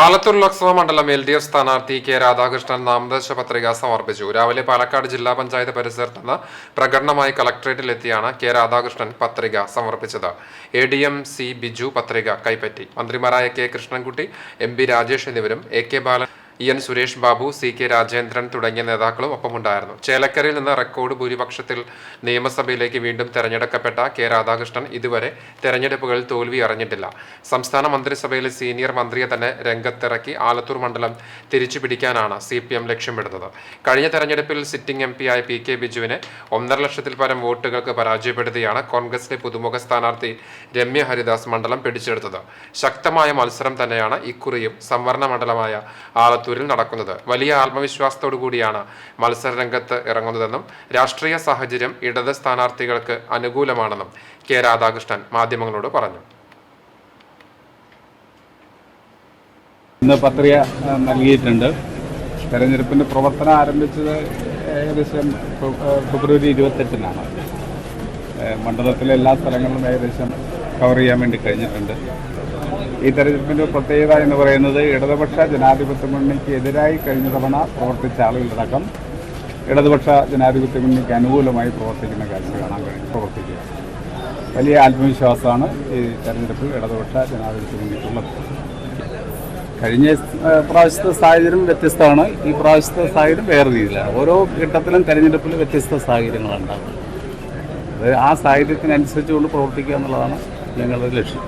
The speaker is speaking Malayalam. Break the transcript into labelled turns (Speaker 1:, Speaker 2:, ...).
Speaker 1: ആലത്തൂർ ലോക്സഭാ മണ്ഡലം എൽ ഡി എഫ് സ്ഥാനാർത്ഥി കെ രാധാകൃഷ്ണൻ നാമനിർദ്ദേശ പത്രിക സമർപ്പിച്ചു. രാവിലെ പാലക്കാട് ജില്ലാ പഞ്ചായത്ത് പരിസരത്ത് നിന്ന് പ്രകടനമായി കളക്ടറേറ്റിലെത്തിയാണ് കെ രാധാകൃഷ്ണൻ പത്രിക സമർപ്പിച്ചത്. A D M C Biju പത്രിക കൈപ്പറ്റി. മന്ത്രിമാരായ K Krishnankutty M B Rajesh എന്നിവരും A K Balan E N Suresh Babu C K Rajendran തുടങ്ങിയ നേതാക്കളും ഒപ്പമുണ്ടായിരുന്നു. ചേലക്കരയിൽ നിന്ന് റെക്കോർഡ് ഭൂരിപക്ഷത്തിൽ നിയമസഭയിലേക്ക് വീണ്ടും തെരഞ്ഞെടുക്കപ്പെട്ട കെ രാധാകൃഷ്ണൻ ഇതുവരെ തെരഞ്ഞെടുപ്പുകളിൽ തോൽവി അറിഞ്ഞിട്ടില്ല. സംസ്ഥാന മന്ത്രിസഭയിലെ സീനിയർ മന്ത്രിയെ തന്നെ രംഗത്തിറക്കി ആലത്തൂർ മണ്ഡലം തിരിച്ചു പിടിക്കാനാണ് സി പി എം ലക്ഷ്യമിടുന്നത്. കഴിഞ്ഞ തെരഞ്ഞെടുപ്പിൽ സിറ്റിംഗ് എം പിയായ പി കെ ബിജുവിനെ ഒന്നര ലക്ഷത്തിൽ പരം വോട്ടുകൾക്ക് പരാജയപ്പെടുത്തിയാണ് കോൺഗ്രസിലെ പുതുമുഖ സ്ഥാനാർത്ഥി രമ്യ ഹരിദാസ് മണ്ഡലം പിടിച്ചെടുത്തത്. ശക്തമായ മത്സരം തന്നെയാണ് ഇക്കുറിയും സംവരണ മണ്ഡലമായ ആലത്തൂരിൽ നടക്കുന്നത്. വലിയ ആത്മവിശ്വാസത്തോടു കൂടിയാണ് മത്സര രംഗത്ത് ഇറങ്ങുന്നതെന്നും രാഷ്ട്രീയ സാഹചര്യം ഇടത് സ്ഥാനാർത്ഥികൾക്ക് അനുകൂലമാണെന്നും കെ രാധാകൃഷ്ണൻ മാധ്യമങ്ങളോട് പറഞ്ഞു.
Speaker 2: ഇന്ന് പത്രിക നൽകിയിട്ടുണ്ട്. തെരഞ്ഞെടുപ്പിന്റെ പ്രവർത്തനം ആരംഭിച്ചത് ഏകദേശം ഫെബ്രുവരി ഇരുപത്തെട്ടിനാണ്. മണ്ഡലത്തിലെ എല്ലാ സ്ഥലങ്ങളിലും ഏകദേശം കവർ ചെയ്യാൻ വേണ്ടി കഴിഞ്ഞിട്ടുണ്ട്. ഈ തെരഞ്ഞെടുപ്പിന്റെ പ്രത്യേകത എന്ന് പറയുന്നത് ഇടതുപക്ഷ ജനാധിപത്യ മുന്നണിക്ക് എതിരായി കഴിഞ്ഞ തവണ പ്രവർത്തിച്ച ആളുകളടക്കം ഇടതുപക്ഷ ജനാധിപത്യ മുന്നണിക്ക് അനുകൂലമായി പ്രവർത്തിക്കുന്ന കാഴ്ച കാണാൻ കഴിഞ്ഞു പ്രവർത്തിക്കുക. വലിയ ആത്മവിശ്വാസമാണ് ഈ തെരഞ്ഞെടുപ്പിൽ ഇടതുപക്ഷ ജനാധിപത്യ മുന്നണിക്കുള്ളത്. കഴിഞ്ഞ പ്രാവശ്യത്തെ സാഹചര്യം വ്യത്യസ്തമാണ്. ഈ പ്രാവശ്യത്തെ സാഹചര്യം വേറെ രീതിയിലാണ്. ഓരോ ഘട്ടത്തിലും തെരഞ്ഞെടുപ്പിൽ വ്യത്യസ്ത സാഹചര്യങ്ങളുണ്ടാകും അത് ആ സാഹചര്യത്തിനനുസരിച്ചുകൊണ്ട് പ്രവർത്തിക്കുക എന്നുള്ളതാണ് ഞങ്ങളുടെ ലക്ഷ്യം.